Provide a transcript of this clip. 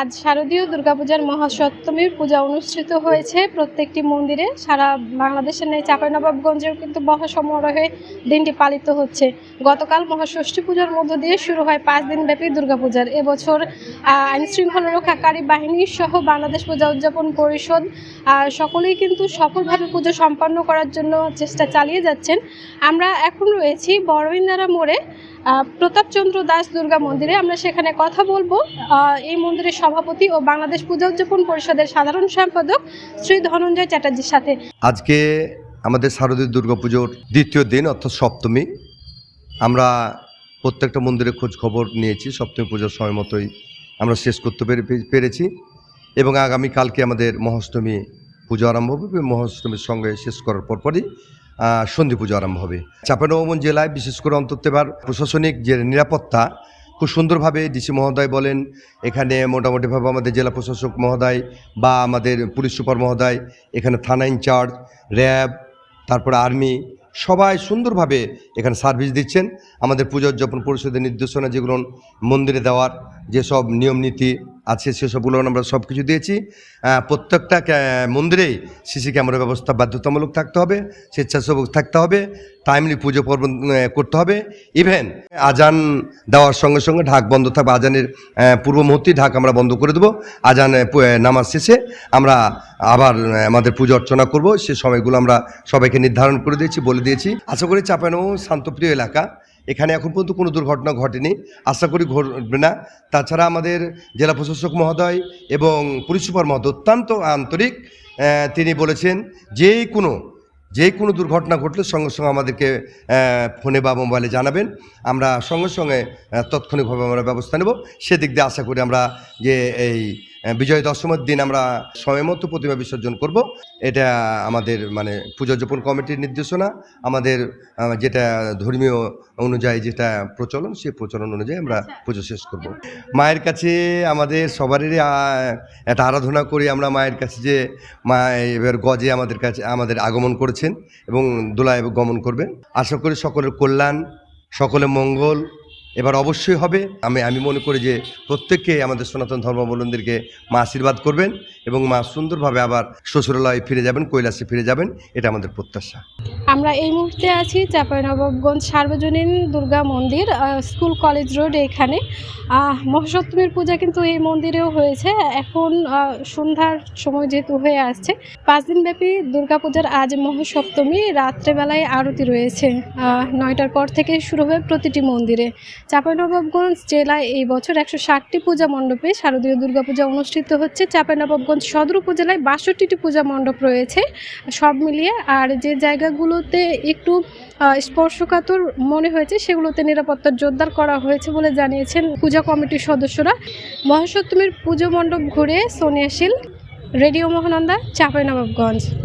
আজ শারদীয় দুর্গাপূজার মহাসপ্তমীর পূজা অনুষ্ঠিত হয়েছে। প্রত্যেকটি মন্দিরে সারা বাংলাদেশের নেই চাঁপাইনবাবগঞ্জেও কিন্তু মহাসমারোহে দিনটি পালিত হচ্ছে। গতকাল মহাষষ্ঠী পূজার মধ্য দিয়ে শুরু হয় পাঁচ দিনব্যাপী দুর্গাপূজার। এবছর আইন শৃঙ্খলা রক্ষাকারী বাহিনী সহ বাংলাদেশ পূজা উদযাপন পরিষদ সকলেই কিন্তু সফলভাবে পুজো সম্পন্ন করার জন্য চেষ্টা চালিয়ে যাচ্ছেন। আমরা এখন রয়েছি বড়ইন্দারা মোড়ে। প্রতাপচন্দ্র দাস দুর্গা মন্দিরে আমরা সেখানে কথা বলব। এই মন্দিরের সভাপতি ও বাংলাদেশ পূজা উদযাপন পরিষদের সাধারণ সম্পাদক শ্রী ধনঞ্জয় চ্যাটার্জির সাথে। আজকে আমাদের শারদীয় দুর্গাপুজোর দ্বিতীয় দিন, অর্থাৎ সপ্তমী। আমরা প্রত্যেকটা মন্দিরে খোঁজ খবর নিয়েছি, সপ্তমী পুজোর সময় মতোই আমরা শেষ করতে পেরে- পেরেছি এবং আগামীকালকে আমাদের মহাষ্টমী পুজো আরম্ভ হবে। মহাষ্টমীর সঙ্গে শেষ করার পরপরই সন্ধি পুজো আরম্ভ হবে। চাঁপানবাবগঞ্জ জেলায় বিশেষ করে অন্তত এবার প্রশাসনিক যে নিরাপত্তা, খুব সুন্দরভাবে ডিসি মহোদয় বলেন, এখানে মোটামুটিভাবে আমাদের জেলা প্রশাসক মহোদয় বা আমাদের পুলিশ সুপার মহোদয়, এখানে থানা ইনচার্জ, র্যাব, তারপরে আর্মি, সবাই সুন্দরভাবে এখানে সার্ভিস দিচ্ছেন। আমাদের পূজা উদযাপন পরিষদের নির্দেশনা যেগুলো মন্দিরে দেওয়ার যেসব নিয়ম নীতি আছে সেসবগুলো আমরা সব কিছু দিয়েছি। প্রত্যেকটা মন্দিরেই সিসি ক্যামেরা ব্যবস্থা বাধ্যতামূলক থাকতে হবে, স্বেচ্ছাসেবক থাকতে হবে টাইমলি পুজো পর্ব করতে হবে। ইভেন আজান দেওয়ার সঙ্গে সঙ্গে ঢাক বন্ধ থাকবে, আজানের পূর্ব মুহূর্তেই ঢাক আমরা বন্ধ করে দেবো। আজান নামাজ শেষে আমরা আবার আমাদের পুজো অর্চনা করব। সে সময়গুলো আমরা সবাইকে নির্ধারণ করে দিয়েছি, বলে দিয়েছি। আশা করি চাপানো শান্তপ্রিয় এলাকা। এখানে এখন পর্যন্ত কোনো দুর্ঘটনা ঘটেনি। আশা করি ঘটবে না। তাছাড়া আমাদের জেলা প্রশাসক মহোদয় এবং পুলিশ সুপার মহোদয় অত্যন্ত আন্তরিক তিনি বলেছেন যে কোনো যে কোনো দুর্ঘটনা ঘটলে সঙ্গে সঙ্গে আমাদেরকে ফোনে বা মোবাইলে জানাবেন। আমরা সঙ্গে সঙ্গে তাৎক্ষণিকভাবে আমরা ব্যবস্থা নেব। সেদিক দিয়ে আশা করি আমরা যে এই বিজয় দশমীর দিন আমরা সময় মতো প্রতিমা বিসর্জন করব। এটা আমাদের মানে পূজোযাপন কমিটির নির্দেশনা। আমাদের যেটা ধর্মীয় অনুযায়ী যেটা প্রচলন সেই প্রচলন অনুযায়ী আমরা পুজো শেষ করব। মায়ের কাছে আমাদের সবারই একটা আরাধনা করি আমরা মায়ের কাছে যে মা এবার গজে আমাদের কাছে আমাদের আগমন করেছেন এবং দোলায় গমন করবেন। আশা করি সকলের কল্যাণ সকলের মঙ্গল এবার অবশ্যই হবে। আমি আমি মনে করি যে প্রত্যেককে আমাদের সনাতন ধর্মাবলম্বীদেরকে মা আশীর্বাদ করবেন এবং মা সুন্দরভাবে আবার শ্বশুরালয়ে ফিরে যাবেন, কৈলাসে ফিরে যাবেন, এটা আমাদের প্রত্যাশা। আমরা এই মুহূর্তে আছি চাঁপাইনবাবগঞ্জ সার্বজনীন দুর্গা মন্দির স্কুল কলেজ রোড এখানে। মহাসপ্তমীর পূজা কিন্তু এই মন্দিরেও হয়েছে। এখন সন্ধ্যার সময় যেহেতু হয়ে আসছে, পাঁচ দিনব্যাপী দুর্গাপূজার আজ মহাসপ্তমী, রাত্রেবেলায় আরতি রয়েছে। নয়টার পর থেকে শুরু হবে প্রতিটি মন্দিরে। চাঁপাইনবাবগঞ্জ জেলায় এই বছর একশো ষাটটি পূজা মণ্ডপে শারদীয় দুর্গাপূজা অনুষ্ঠিত হচ্ছে। চাঁপাইনবাবগঞ্জ সদর উপজেলায় বাষট্টিটি পূজা মণ্ডপ রয়েছে সব মিলিয়ে, আর যে জায়গাগুলোতে একটু স্পর্শকাতর মনে হয়েছে, সেগুলোতে নিরাপত্তা জোরদার করা হয়েছে বলে জানিয়েছেন পূজা কমিটির সদস্যরা। মহাসপ্তমীর পুজো মণ্ডপ ঘুরে সোনিয়া শীল, রেডিও মহানন্দা, চাঁপাইনবাবগঞ্জ।